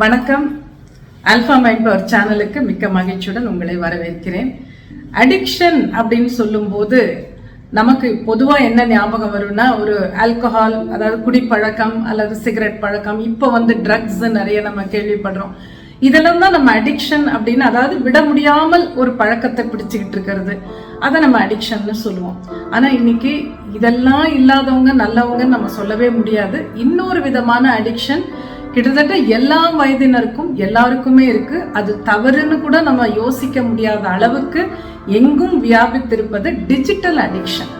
வணக்கம். Alpha mind power சேனலுக்கு மிக்க மகிழ்ச்சியுடன் உங்களை வரவேற்கிறேன். அடிக்ஷன் அப்படின்னு சொல்லும்போது நமக்கு பொதுவாக என்ன ஞாபகம் வரும்னா ஒரு ஆல்கஹால் அதாவது குடிப்பழக்கம் அல்லது சிகரெட் பழக்கம் இப்போ வந்து ட்ரக்ஸ் நிறைய நம்ம கேள்விப்படுறோம். இதெல்லாம் தான் நம்ம அடிக்ஷன் அப்படின்னு அதாவது விட முடியாமல் ஒரு பழக்கத்தை பிடிச்சிக்கிட்டு இருக்கிறது. அதை நம்ம அடிக்ஷன்னு சொல்லுவோம். ஆனால் இன்னைக்கு இதெல்லாம் இல்லாதவங்க நல்லவங்க நம்ம சொல்லவே முடியாது. இன்னொரு விதமான அடிக்ஷன் கிட்டத்தட்ட எல்லா வயதினருக்கும் எல்லாருக்குமே இருக்கு. அது தவறுன்னு கூட நம்ம யோசிக்க முடியாத அளவுக்கு எங்கும் வியாபித்திருப்பது டிஜிட்டல் அடிக்ஷன்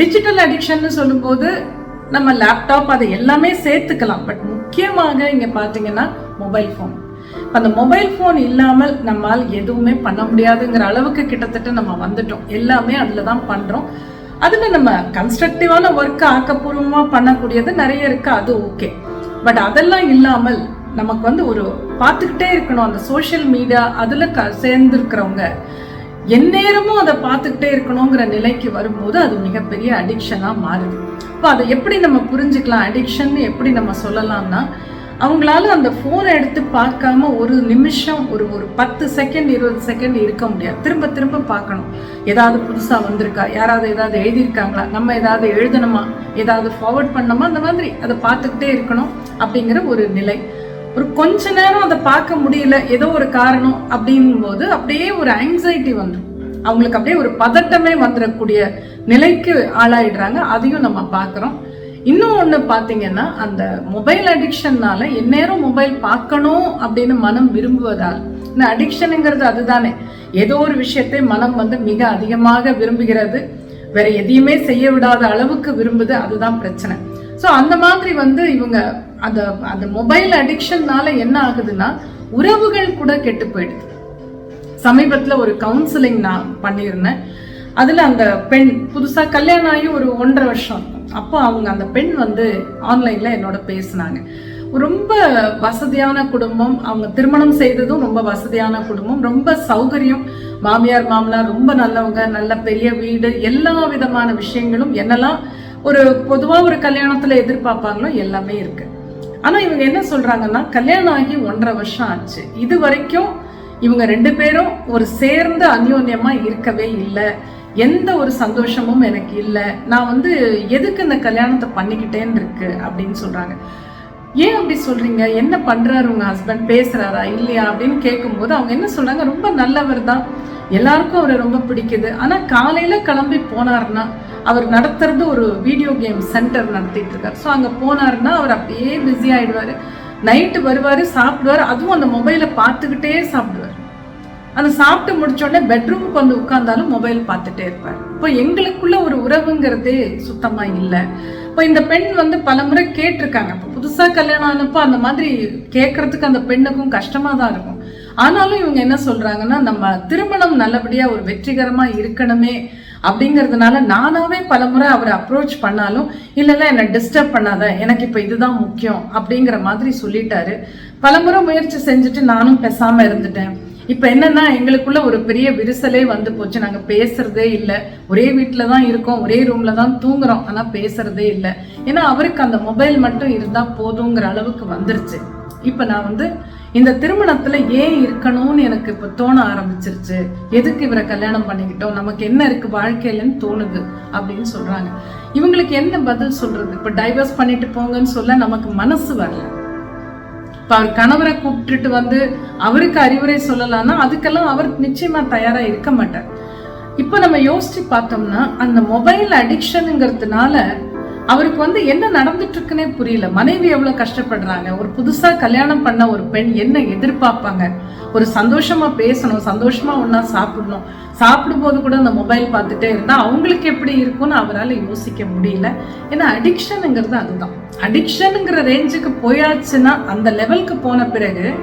டிஜிட்டல் அடிக்ஷன் சொல்லும்போது நம்ம லேப்டாப் அதை எல்லாமே சேர்த்துக்கலாம். பட் முக்கியமாக இங்கே பார்த்தீங்கன்னா மொபைல் ஃபோன் அந்த மொபைல் ஃபோன் இல்லாமல் நம்மால் எதுவுமே பண்ண முடியாதுங்கிற அளவுக்கு கிட்டத்தட்ட நம்ம வந்துட்டோம். எல்லாமே அதில் தான் பண்ணுறோம் அதில் நம்ம கன்ஸ்ட்ரக்டிவான ஒர்க்கை ஆக்கப்பூர்வமாக பண்ணக்கூடியது நிறைய இருக்குது அது ஓகே பட் அதெல்லாம் இல்லாமல் நமக்கு வந்து ஒரு பார்த்துக்கிட்டே இருக்கணும். அந்த சோஷியல் மீடியா அதில் க சேர்ந்துருக்கிறவங்க எந்நேரமும் அதை பார்த்துக்கிட்டே இருக்கணுங்கிற நிலைக்கு வரும்போது அது மிகப்பெரிய அடிக்ஷனாக மாறுது. இப்போ அதை எப்படி நம்ம புரிஞ்சுக்கலாம்? அடிக்ஷன் எப்படி நம்ம சொல்லலாம்னா அவங்களால அந்த ஃபோனை எடுத்து பார்க்காம ஒரு நிமிஷம் ஒரு ஒரு பத்து செகண்ட் இருபது செகண்ட் இருக்க முடியாது. திரும்ப திரும்ப பார்க்கணும். ஏதாவது புதுசாக வந்திருக்கா? யாராவது ஏதாவது எழுதியிருக்காங்களா? நம்ம ஏதாவது எழுதணுமா? ஏதாவது ஃபார்வர்ட் பண்ணணுமா? அந்த மாதிரி அதை பார்த்துக்கிட்டே இருக்கணும் அப்படிங்கிற ஒரு நிலை. ஒரு கொஞ்ச நேரம் அதை பார்க்க முடியல ஏதோ ஒரு காரணம் அப்படின் போது அப்படியே ஒரு ஆங்ஸைட்டி வந்துடும் அவங்களுக்கு அப்படியே ஒரு பதட்டமே வந்துடக்கூடிய நிலைக்கு ஆளாயிடுறாங்க. அதையும் நம்ம பார்க்குறோம். இன்னும் ஒன்று பார்த்தீங்கன்னா அந்த மொபைல் அடிக்ஷன்னால எந்நேரம் மொபைல் பார்க்கணும் அப்படின்னு மனம் விரும்புவதால். இந்த அடிக்ஷனுங்கிறது அதுதானே. ஏதோ ஒரு விஷயத்தை மனம் வந்து மிக அதிகமாக விரும்புகிறது. வேற எதையுமே செய்ய விடாத அளவுக்கு விரும்புது அதுதான் பிரச்சனை. ஸோ அந்த மாதிரி வந்து இவங்க அந்த அந்த மொபைல் அடிக்ஷன்னால என்ன ஆகுதுன்னா உறவுகள் கூட கெட்டு போயிடுது. சமீபத்தில் ஒரு கவுன்சிலிங் நான் பண்ணியிருந்தேன். அதில் அந்த பெண் புதுசாக கல்யாணம் ஆகி ஒரு ஒன்றரை வருஷம். அப்போ அவங்க அந்த பெண் வந்து ஆன்லைனில் என்னோட பேசினாங்க. ரொம்ப வசதியான குடும்பம். அவங்க திருமணம் செய்ததும் ரொம்ப வசதியான குடும்பம். ரொம்ப சௌகரியம். மாமியார் மாமனார் ரொம்ப நல்லவங்க நல்ல பெரிய வீடு எல்லா விதமான விஷயங்களும் என்னெல்லாம் ஒரு பொதுவாக ஒரு கல்யாணத்தில் எதிர்பார்ப்பாங்களோ எல்லாமே இருக்கு. ஆனால் இவங்க என்ன சொல்றாங்கன்னா கல்யாணம் ஆகி ஒன்றரை வருஷம் ஆச்சு. இது வரைக்கும் இவங்க ரெண்டு பேரும் ஒரு சேர்ந்து அந்யோன்யமா இருக்கவே இல்லை. எந்த ஒரு சந்தோஷமும் எனக்கு இல்லை. நான் வந்து எதுக்கு இந்த கல்யாணத்தை பண்ணிக்கிட்டேன்னு இருக்கு அப்படின்னு சொல்கிறாங்க ஏன் அப்படி சொல்கிறீங்க என்ன பண்ணுறாரு உங்கள் ஹஸ்பண்ட் பேசுகிறாரா இல்லையா? அப்படின்னு கேட்கும்போது அவங்க என்ன சொல்கிறாங்க ரொம்ப நல்லவர் தான். எல்லாருக்கும் அவரை ரொம்ப பிடிக்குது. ஆனால் காலையில் கிளம்பி போனாருன்னா அவர் நடத்துறது ஒரு வீடியோ கேம் சென்டர் நடத்திட்டு இருக்காரு. ஸோ அங்கே போனாருன்னா அவர் அப்படியே பிஸி ஆகிடுவார் நைட்டு வருவார் சாப்பிடுவாரு. அதுவும் அந்த மொபைலை பார்த்துக்கிட்டே சாப்பிடுவார். அந்த சாப்பிட்டு முடிச்சோடனே பெட்ரூமுக்கு வந்து உட்காந்தாலும் மொபைல் பார்த்துட்டே இருப்பார். இப்போ எங்களுக்குள்ள ஒரு உறவுங்கிறதே சுத்தமாக இல்லை. இப்போ இந்த பெண் வந்து பலமுறை கேட்டிருக்காங்க. இப்போ புதுசாக கல்யாணம் ஆனப்போ அந்த மாதிரி கேட்கறதுக்கு அந்த பெண்ணுக்கும் கஷ்டமாக தான் இருக்கும். ஆனாலும் இவங்க என்ன சொல்கிறாங்கன்னா நம்ம திருமணம் நல்லபடியாக ஒரு வெற்றிகரமாக இருக்கணுமே அப்படிங்கிறதுனால நானாவே பலமுறை அவரை அப்ரோச் பண்ணாலும் இல்ல என்னை டிஸ்டர்ப் பண்ணாத. எனக்கு இப்போ இதுதான் முக்கியம். அப்படிங்கிற மாதிரி சொல்லிட்டாரு. பலமுறை முயற்சி செஞ்சுட்டு நானும் பேசாமல் இருந்துட்டேன். இப்போ என்னன்னா எங்களுக்குள்ள ஒரு பெரிய விரிசலே வந்து போச்சு. நாங்கள் பேசுறதே இல்லை. ஒரே வீட்டில் தான் இருக்கோம். ஒரே ரூம்ல தான் தூங்குறோம். ஆனால் பேசுறதே இல்லை. ஏன்னா அவருக்கு அந்த மொபைல் மட்டும் இருந்தால் போதுங்கிற அளவுக்கு வந்துருச்சு. இப்போ நான் வந்து இந்த திருமணத்துல ஏன் இருக்கணும்னு எனக்கு இப்போ தோண ஆரம்பிச்சிருச்சு. எதுக்கு இவரை கல்யாணம் பண்ணிக்கிட்டோம்? நமக்கு என்ன இருக்கு? வாழ்க்கையிலன்னு தோணுது அப்படின்னு சொல்றாங்க. இவங்களுக்கு என்ன பதில் சொல்றது? இப்போ டைவர்ஸ் பண்ணிட்டு போங்கன்னு சொல்ல நமக்கு மனசு வரல. அவர் கணவரை கூப்பிட்டுட்டு வந்து அவருக்கு அறிவுரை சொல்லலாம்னா அதுக்கெல்லாம் அவர் நிச்சயமா தயாரா இருக்க மாட்டார். இப்போ நம்ம யோசிச்சு பார்த்தோம்னா அந்த மொபைல் அடிக்ஷனுங்கிறதுனால அவருக்கு வந்து என்ன நடந்துட்டு இருக்குன்னே புரியல. மனைவி எவ்வளவு கஷ்டப்படுறாங்க. ஒரு புதுசா கல்யாணம் பண்ண ஒரு பெண் என்ன எதிர்பார்ப்பாங்க? ஒரு சந்தோஷமா பேசணும் சந்தோஷமா ஒன்னா சாப்பிடணும். சாப்பிடும்போது கூட அந்த மொபைல் பார்த்துட்டே இருந்தா அவங்களுக்கு எப்படி இருக்கும்னு அவரால் யோசிக்க முடியல. ஏன்னா அடிக்ஷனுங்கிறது அதுதான். அடிக்ஷனுங்கிற ரேஞ்சுக்கு போயாச்சுன்னா அந்த லெவலுக்கு போன பிறகு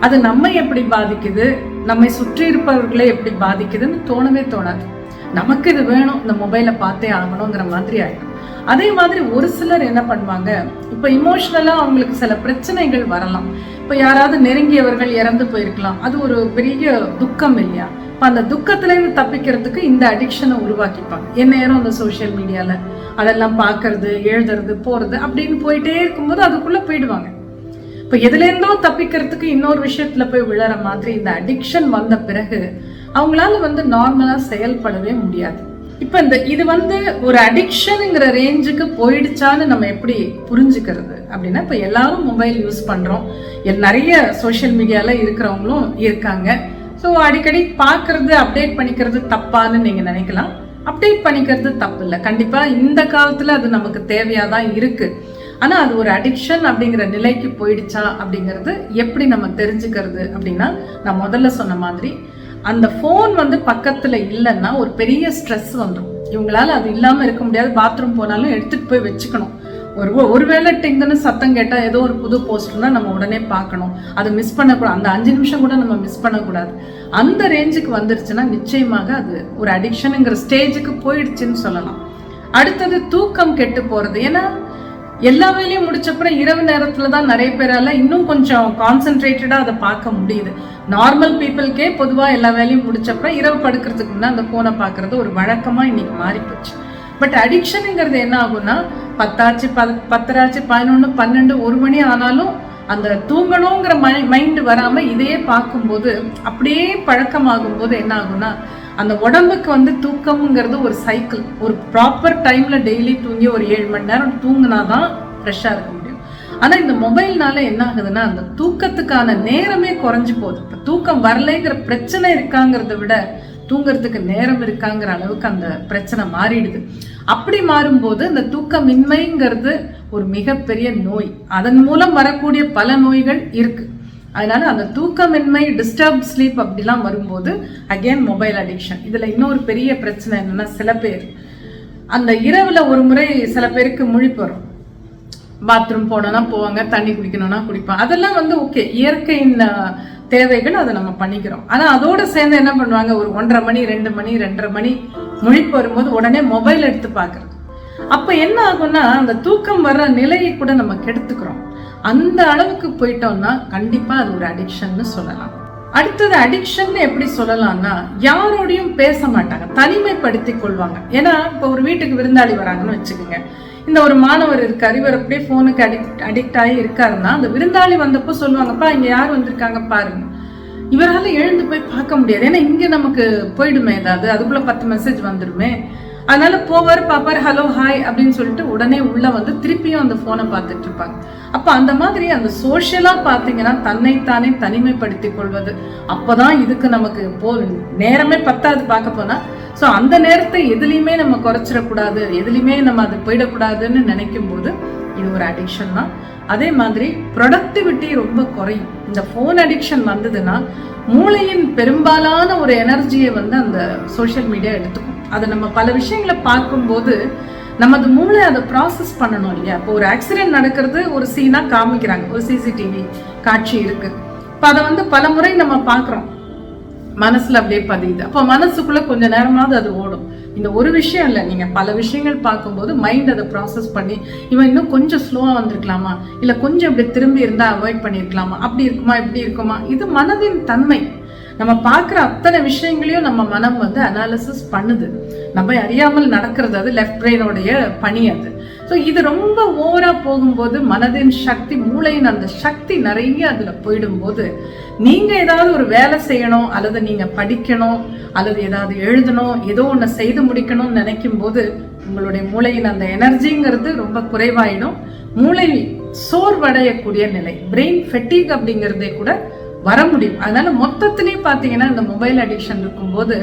அது நம்ம எப்படி பாதிக்குது? நம்மை சுற்றி இருப்பவர்களை எப்படி பாதிக்குதுன்னு தோணவே தோணாது. நமக்கு இது வேணும் இந்த மொபைலை பார்த்தே ஆகணுங்கிற மாதிரி ஆயிடும். அதே மாதிரி ஒரு சிலர் என்ன பண்ணுவாங்க இப்போ இமோஷனலாக அவங்களுக்கு சில பிரச்சனைகள் வரலாம். இப்போ யாராவது நெருங்கியவர்கள் இறந்து போயிருக்கலாம். அது ஒரு பெரிய துக்கம் இல்லையா? இப்போ அந்த துக்கத்துலேருந்து தப்பிக்கிறதுக்கு இந்த அடிக்ஷனை உருவாக்கிப்பாங்க. என் நேரம் அந்த சோஷியல் மீடியாவில் அதெல்லாம் பார்க்கறது எழுதுறது போகிறது அப்படின்னு போயிட்டே இருக்கும்போது அதுக்குள்ளே போயிடுவாங்க. இப்போ எதுலேருந்தோ தப்பிக்கிறதுக்கு இன்னொரு விஷயத்துல போய் விழற மாதிரி இந்த அடிக்ஷன் வந்த பிறகு அவங்களால வந்து நார்மலா செயல்படவே முடியாது. இப்போ இந்த இது வந்து ஒரு அடிக்ஷனுங்கிற ரேஞ்சுக்கு போயிடுச்சான்னு நம்ம எப்படி புரிஞ்சுக்கிறது? அப்படின்னா இப்போ எல்லாரும் மொபைல் யூஸ் பண்ணுறோம் நிறைய சோஷியல் மீடியாவில் இருக்கிறவங்களும் இருக்காங்க. ஸோ அடிக்கடி பார்க்கறது அப்டேட் பண்ணிக்கிறது தப்பான்னு நீங்கள் நினைக்கலாம். அப்டேட் பண்ணிக்கிறது தப்பு இல்லை. கண்டிப்பாக இந்த காலத்தில் அது நமக்கு தேவையாக தான் இருக்குது ஆனால் அது ஒரு அடிக்ஷன் அப்படிங்கிற நிலைக்கு போயிடுச்சா அப்படிங்கிறது எப்படி நம்ம தெரிஞ்சுக்கிறது அப்படின்னா நான் முதல்ல சொன்ன மாதிரி அந்த ஃபோன் வந்து பக்கத்தில் இல்லைன்னா ஒரு பெரிய ஸ்ட்ரெஸ் வந்துடும் இவங்களால அது இல்லாமல் இருக்க முடியாது. பாத்ரூம் போனாலும் எடுத்துகிட்டு போய் வச்சுக்கணும். ஒரு ஒருவேளை டிங்குன்னு சத்தம் கேட்டால் ஏதோ ஒரு புது போஸ்ட்னா நம்ம உடனே பார்க்கணும். அதை மிஸ் பண்ணக்கூடாது. அந்த அஞ்சு நிமிஷம் கூட நம்ம மிஸ் பண்ணக்கூடாது. அந்த ரேஞ்சுக்கு வந்துருச்சுன்னா நிச்சயமாக அது ஒரு அடிக்ஷனுங்கிற ஸ்டேஜுக்கு போயிடுச்சுன்னு சொல்லலாம். அடுத்தது தூக்கம் கெட்டு போகிறது ஏன்னா எல்லா வேலையும் முடிச்சப்பறம் இரவு நேரத்துல தான் நிறைய பேரால இன்னும் கொஞ்சம் கான்சென்ட்ரேட்டடா அதை பார்க்க முடியுது. நார்மல் பீப்புளுக்கே பொதுவாக எல்லா வேலையும் முடிச்சப்பறம் இரவு படுக்கிறதுக்கு முன்னே அந்த போனை பார்க்கறது ஒரு வழக்கமா இன்னைக்கு மாறி போச்சு பட் அடிக்ஷனுங்கிறது என்ன ஆகும்னா பத்தாச்சு ப பத்தராச்சு பதினொன்று பன்னெண்டு ஒரு மணி ஆனாலும் அந்த தூங்கணுங்கிற மை மைண்டு வராமல் இதையே பார்க்கும்போது அப்படியே பழக்கமாகும் போது என்ன ஆகும்னா அந்த உடம்புக்கு வந்து தூக்கம்ங்கிறது ஒரு சைக்கிள் ஒரு ப்ராப்பர் டைமில் டெய்லி தூங்கி ஒரு ஏழு மணி நேரம் தூங்கினாதான் ஃப்ரெஷ்ஷாக இருக்க முடியும். ஆனால் இந்த மொபைல்னால என்ன ஆகுதுன்னா அந்த தூக்கத்துக்கான நேரமே குறைஞ்சி போகுது. இப்போ தூக்கம் வரலைங்கிற பிரச்சனை இருக்காங்கிறத விட தூங்குறதுக்கு நேரம் இருக்காங்கிற அளவுக்கு அந்த பிரச்சனை மாறிடுது. அப்படி மாறும்போது இந்த தூக்கமின்மைங்கிறது ஒரு மிகப்பெரிய நோய். அதன் மூலம் வரக்கூடிய பல நோய்கள் இருக்குது அதனால அந்த தூக்கமின்மை டிஸ்டர்ப் ஸ்லீப் அப்படிலாம் வரும்போது அகைன் மொபைல் அடிக்ஷன் இதில் இன்னொரு பெரிய பிரச்சனை என்னன்னா சில பேர். அந்த இரவில் ஒரு முறை சில பேருக்கு முழிப்பு வரும் பாத்ரூம் போனோம்னா போவாங்க தண்ணி குடிக்கணும்னா குடிப்பாங்க. அதெல்லாம் வந்து ஓகே இயற்கையின் தேவைகள் அதை நம்ம பண்ணிக்கிறோம். ஆனால் அதோட சேர்ந்து என்ன பண்ணுவாங்க? ஒரு ஒன்றரை மணி ரெண்டு மணி ரெண்டரை மணி முழிப்பு வரும்போது உடனே மொபைல் எடுத்து பார்க்கறது. அப்போ என்ன ஆகும்னா அந்த தூக்கம் வர்ற நிலையை கூட நம்ம கெடுத்துக்கிறோம். அந்த அளவுக்கு போயிட்டோம்னா கண்டிப்பா அது ஒரு அடிக்ஷன்னு சொல்லலாம். அடுத்தது அடிக்ஷன் எப்படி சொல்லலாம்னா யாரோடையும் பேச மாட்டாங்க தனிமைப்படுத்தி கொள்வாங்க. ஏன்னா இப்போ ஒரு வீட்டுக்கு விருந்தாளி வராங்கன்னு வச்சுக்கோங்க. இந்த ஒரு மாணவர் இருக்காரு இவர் அப்படியே ஃபோனுக்கு அடிக்ட் அடிக்ட் ஆகி இருக்காருன்னா அந்த விருந்தாளி வந்தப்போ சொல்லுவாங்கப்பா இங்க யார் வந்திருக்காங்க பாருங்க. இவரால் எழுந்து போய் பார்க்க முடியாது. ஏன்னா இங்க நமக்கு போயிடுமே ஏதாவது அதுக்குள்ள பத்து மெசேஜ் வந்துடுமே. அதனால போவார் பாப்பார் ஹலோ ஹாய் அப்படின்னு சொல்லிட்டு உடனே உள்ள வந்து திருப்பியும் அந்த போனை பார்த்துட்டு இருப்பாங்க அப்ப அந்த மாதிரி அந்த சோஷியலா பாத்தீங்கன்னா தன்னைத்தானே தனிமைப்படுத்திக் கொள்வது. அப்பதான் இதுக்கு நமக்கு போ நேரமே பத்தாது பார்க்க போனா. ஸோ அந்த நேரத்தை எதுலையுமே நம்ம குறைச்சிடக்கூடாது. எதுலையுமே நம்ம அது போயிடக்கூடாதுன்னு நினைக்கும் போது இது ஒரு அடிக்ஷன் தான். அதே மாதிரி ப்ரொடக்டிவிட்டி ரொம்ப குறையும். இந்த ஃபோன் அடிக்ஷன் வந்ததுன்னா மூளையின் பெரும்பாலான ஒரு எனர்ஜியை வந்து அந்த சோஷியல் மீடியா எடுத்துக்கும். அதை நம்ம பல விஷயங்களை பார்க்கும்போது நமது மூளை அதை ப்ராசஸ் பண்ணணும் இல்லையா? இப்போ ஒரு ஆக்சிடென்ட் நடக்கிறது ஒரு சீனாக காமிக்கிறாங்க. ஒரு சிசிடிவி காட்சி இருக்கு. இப்போ அதை வந்து பல முறை நம்ம பார்க்குறோம். மனசுல அப்படியே பதியுது. அப்போ மனசுக்குள்ள கொஞ்ச நேரமாவது அது ஓடும். இந்த ஒரு விஷயம் இல்லை. நீங்க பல விஷயங்கள் பார்க்கும்போது மைண்ட் அதை ப்ராசஸ் பண்ணி இவன் இன்னும் கொஞ்சம் ஸ்லோவா வந்திருக்கலாமா? இல்லை கொஞ்சம் இப்படி திரும்பி இருந்தா அவாய்ட் பண்ணியிருக்கலாமா? அப்படி இருக்குமா? இப்படி இருக்குமா? இது மனதின் தன்மை. நம்ம பார்க்குற அத்தனை விஷயங்களையும் நம்ம மனம் வந்து அனாலிசிஸ் பண்ணுது. நம்ம அறியாமல் நடக்கிறது அது லெஃப்ட் பிரெயினோடைய பணி அது. ஸோ இது ரொம்ப ஓவரா போகும்போது மனதின் சக்தி மூளையின் அந்த சக்தி நிறைய அதில் போயிடும்போது நீங்கள் ஏதாவது ஒரு வேலை செய்யணும் அல்லது நீங்கள் படிக்கணும் அல்லது ஏதாவது எழுதணும் ஏதோ ஒன்று செய்து முடிக்கணும்னு நினைக்கும் போது உங்களுடைய மூளையின் அந்த எனர்ஜிங்கிறது ரொம்ப குறைவாயிடும். மூளை சோர்வடையக்கூடிய நிலை பிரெயின் ஃபெட்டிக் அப்படிங்கிறதே கூட வர முடியும். அதனால மொத்தத்திலே பார்த்தீங்கன்னா இந்த மொபைல் அடிக்ஷன் இருக்கும்போது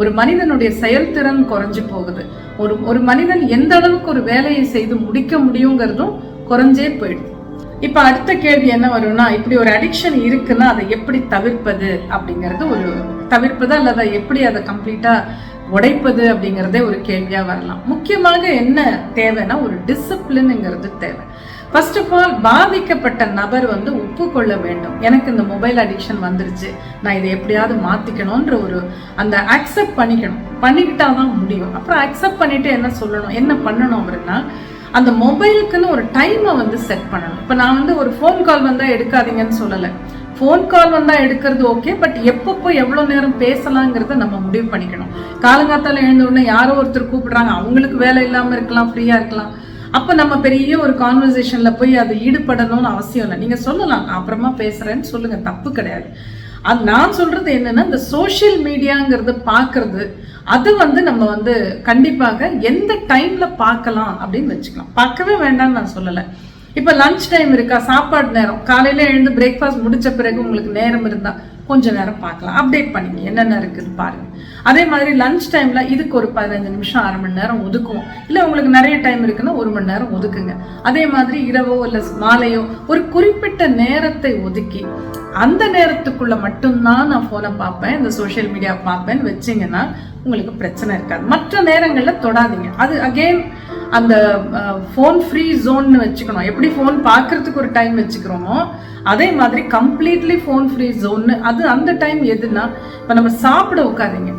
ஒரு மனிதனுடைய செயல்திறன் குறைஞ்சு போகுது. ஒரு ஒரு மனிதன் எந்த அளவுக்கு ஒரு வேலையை செய்து முடிக்க முடியுங்கிறதும் குறைஞ்சே போயிடுது. இப்போ அடுத்த கேள்வி என்ன வரும்னா இப்படி ஒரு அடிக்ஷன் இருக்குன்னா அதை எப்படி தவிர்ப்பது அப்படிங்கிறது ஒரு தவிர்ப்பது அல்லது அதை எப்படி அதை கம்ப்ளீட்டா உடைப்பது அப்படிங்கிறதே ஒரு கேள்வியாக வரலாம். முக்கியமாக என்ன தேவைன்னா ஒரு டிசிப்ளின்ங்கிறது தேவை. ஃபர்ஸ்ட் ஆஃப் ஆல் பாதிக்கப்பட்ட நபர் வந்து ஒப்புக்கொள்ள வேண்டும். எனக்கு இந்த மொபைல் அடிக்ஷன் வந்துருச்சு. நான் இதை எப்படியாவது மாற்றிக்கணுன்ற ஒரு அந்த அக்செப்ட் பண்ணிக்கணும். பண்ணிக்கிட்டா தான் முடியும். அப்புறம் அக்செப்ட் பண்ணிட்டு என்ன சொல்லணும்? என்ன பண்ணணும் அப்படின்னா அந்த மொபைலுக்குன்னு ஒரு டைமை வந்து செட் பண்ணணும். இப்போ நான் வந்து ஒரு ஃபோன் கால் வந்தால் எடுக்காதீங்கன்னு சொல்லலை. ஃபோன் கால் வந்தால் எடுக்கிறது ஓகே பட் எப்பப்போ எவ்வளோ நேரம் பேசலாங்கிறத நம்ம முடிவு பண்ணிக்கணும். காலங்காத்தால் எழுந்த உடனே யாரோ ஒருத்தர் கூப்பிடுறாங்க. அவங்களுக்கு வேலை இல்லாமல் இருக்கலாம் ஃப்ரீயாக இருக்கலாம். அப்போ நம்ம பெரிய ஒரு கான்வர்சேஷனில் போய் அது ஈடுபடணும்னு அவசியம் இல்லை. நீங்கள் சொல்லலாம் அப்புறமா பேசுகிறேன்னு சொல்லுங்கள் தப்பு கிடையாது. அது நான் சொல்கிறது என்னென்னா இந்த சோஷியல் மீடியாங்கிறது பார்க்குறது அது வந்து நம்ம வந்து கண்டிப்பாக எந்த டைமில் பார்க்கலாம் அப்படின்னு வச்சுக்கலாம். பார்க்கவே வேண்டாம்னு நான் சொல்லலை. இப்போ லஞ்ச் டைம் இருக்கா சாப்பாடு நேரம். காலையில் எழுந்து பிரேக்ஃபாஸ்ட் முடித்த பிறகு உங்களுக்கு நேரம் இருந்தால் கொஞ்ச நேரம் பார்க்கலாம். அப்டேட் பண்ணிங்க என்னென்ன இருக்குது பாருங்க. அதே மாதிரி லஞ்ச் டைம்ல இதுக்கு ஒரு பதினஞ்சு நிமிஷம் அரை மணி நேரம் ஒதுக்குவோம். இல்லை உங்களுக்கு நிறைய டைம் இருக்குன்னா ஒரு மணி நேரம் ஒதுக்குங்க. அதே மாதிரி இரவோ இல்லை மாலையோ ஒரு குறிப்பிட்ட நேரத்தை ஒதுக்கி அந்த நேரத்துக்குள்ள மட்டும்தான் நான் ஃபோனை பார்ப்பேன் இந்த சோஷியல் மீடியா பார்ப்பேன்னு வச்சிங்கன்னா உங்களுக்கு பிரச்சனை இருக்காது. மற்ற நேரங்களில் தொடாதீங்க. அது அகெயின் அந்த ஃபோன் ஃப்ரீ ஜோன்னு வச்சுக்கணும். எப்படி ஃபோன் பார்க்கறதுக்கு ஒரு டைம் வச்சுக்கிறோமோ அதே மாதிரி கம்ப்ளீட்லி ஃபோன் ஃப்ரீ ஜோன்னு அது அந்த டைம் எதுனா இப்போ நம்ம சாப்பிட உட்காதீங்க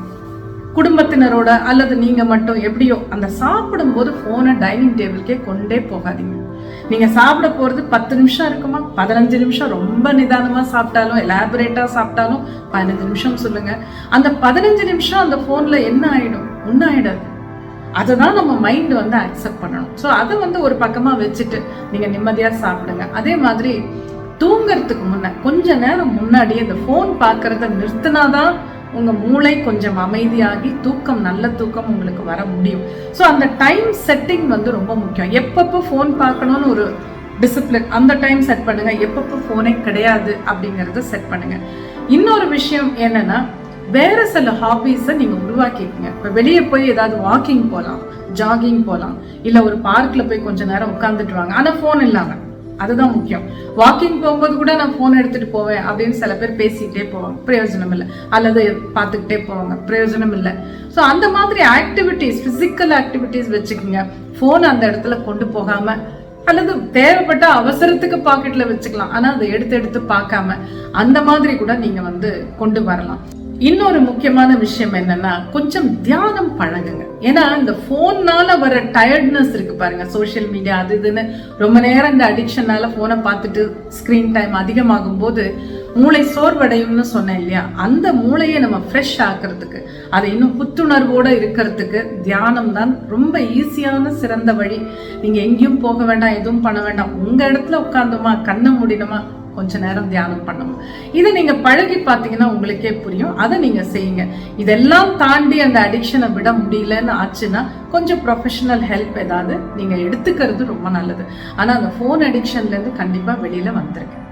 குடும்பத்தினரோட அல்லது நீங்கள் மட்டும் எப்படியோ அந்த சாப்பிடும்போது ஃபோனை டைனிங் டேபிள்கே கொண்டே போகாதீங்க. நீங்கள் சாப்பிட போகிறது பத்து நிமிஷம் இருக்குமா? பதினஞ்சு நிமிஷம் ரொம்ப நிதானமாக சாப்பிட்டாலும் எலாபரேட்டாக சாப்பிட்டாலும் பதினஞ்சு நிமிஷம் சொல்லுங்கள் அந்த பதினஞ்சு நிமிஷம் அந்த ஃபோனில் என்ன ஆகிடும் ஒன்றும் ஆகிடாது அதை தான் நம்ம மைண்ட் வந்து அக்செப்ட் பண்ணணும். ஸோ அதை வந்து ஒரு பக்கமாக வச்சுட்டு நீங்கள் நிம்மதியாக சாப்பிடுங்க. அதே மாதிரி தூங்கிறதுக்கு முன்ன கொஞ்ச நேரம் முன்னாடியே இந்த ஃபோன் பார்க்கறத நிறுத்தினாதான் உங்கள் மூளை கொஞ்சம் அமைதியாகி தூக்கம் நல்ல தூக்கம் உங்களுக்கு வர முடியும். ஸோ அந்த டைம் செட்டிங் வந்து ரொம்ப முக்கியம். எப்பப்போ ஃபோன் பார்க்கணும்னு ஒரு டிசிப்ளின் அந்த டைம் செட் பண்ணுங்கள் எப்பப்போ ஃபோனே கிடையாது அப்படிங்கறத செட் பண்ணுங்கள் இன்னொரு விஷயம் என்னென்னா வேற சில ஹாபீஸை நீங்கள் உருவாக்கிக்கங்க இப்போ வெளியே போய் ஏதாவது வாக்கிங் போகலாம் ஜாகிங் போகலாம் இல்லை ஒரு பார்க்கில் போய் கொஞ்ச நேரம் உட்காந்துட்டு வாங்க ஆனால் ஃபோன் இல்லாமல் அதுதான் முக்கியம். வாக்கிங் போகும்போது கூட நான் ஃபோன் எடுத்துட்டு போவேன் அப்படின்னு சில பேர் பேசிக்கிட்டே போவாங்க. பிரயோஜனம் இல்லை. அல்லது பார்த்துக்கிட்டே போவாங்க. பிரயோஜனம் இல்லை. ஸோ அந்த மாதிரி ஆக்டிவிட்டீஸ் ஃபிசிக்கல் ஆக்டிவிட்டீஸ் வச்சுக்கோங்க. ஃபோன் அந்த இடத்துல கொண்டு போகாமல் அல்லது தேவைப்பட்ட அவசரத்துக்கு பாக்கெட்ல வச்சுக்கலாம். ஆனால் அதை எடுத்து எடுத்து பார்க்காம அந்த மாதிரி கூட நீங்க வந்து கொண்டு வரலாம். இன்னொரு முக்கியமான விஷயம் என்னன்னா கொஞ்சம் தியானம் பழகுங்க. ஏன்னா இந்த போன்னால வர டயர்ட்னஸ் இருக்கு பாருங்க சோஷியல் மீடியா அது இதுன்னு. ரொம்ப நேரம் இந்த அடிக்ஷனால போனை பார்த்துட்டு ஸ்கிரீன் டைம் அதிகமாகும் போது மூளை சோர்வடையும்னு சொன்னேன் இல்லையா? அந்த மூளையை நம்ம ஃப்ரெஷ் ஆக்குறதுக்கு அதை இன்னும் புத்துணர்வோட இருக்கிறதுக்கு தியானம் தான் ரொம்ப ஈஸியான சிறந்த வழி. நீங்க எங்கேயும் போக வேண்டாம் எதுவும் பண்ண வேண்டாம். உங்க இடத்துல உட்காந்தோமா கண்ணை மூடினோமா கொஞ்ச நேரம் தியானம் பண்ணணும் இதை நீங்கள் பழகி பார்த்தீங்கன்னா உங்களுக்கே புரியும். அதை நீங்கள் செய்யுங்க. இதெல்லாம் தாண்டி அந்த அடிக்ஷனை விட முடியலன்னு ஆச்சுன்னா கொஞ்சம் ப்ரொஃபஷனல் ஹெல்ப் ஏதாவது நீங்கள் எடுத்துக்கிறது ரொம்ப நல்லது. ஆனால் அந்த ஃபோன் அடிக்ஷன்லேருந்து கண்டிப்பாக வெளியில் வந்திருக்கேன்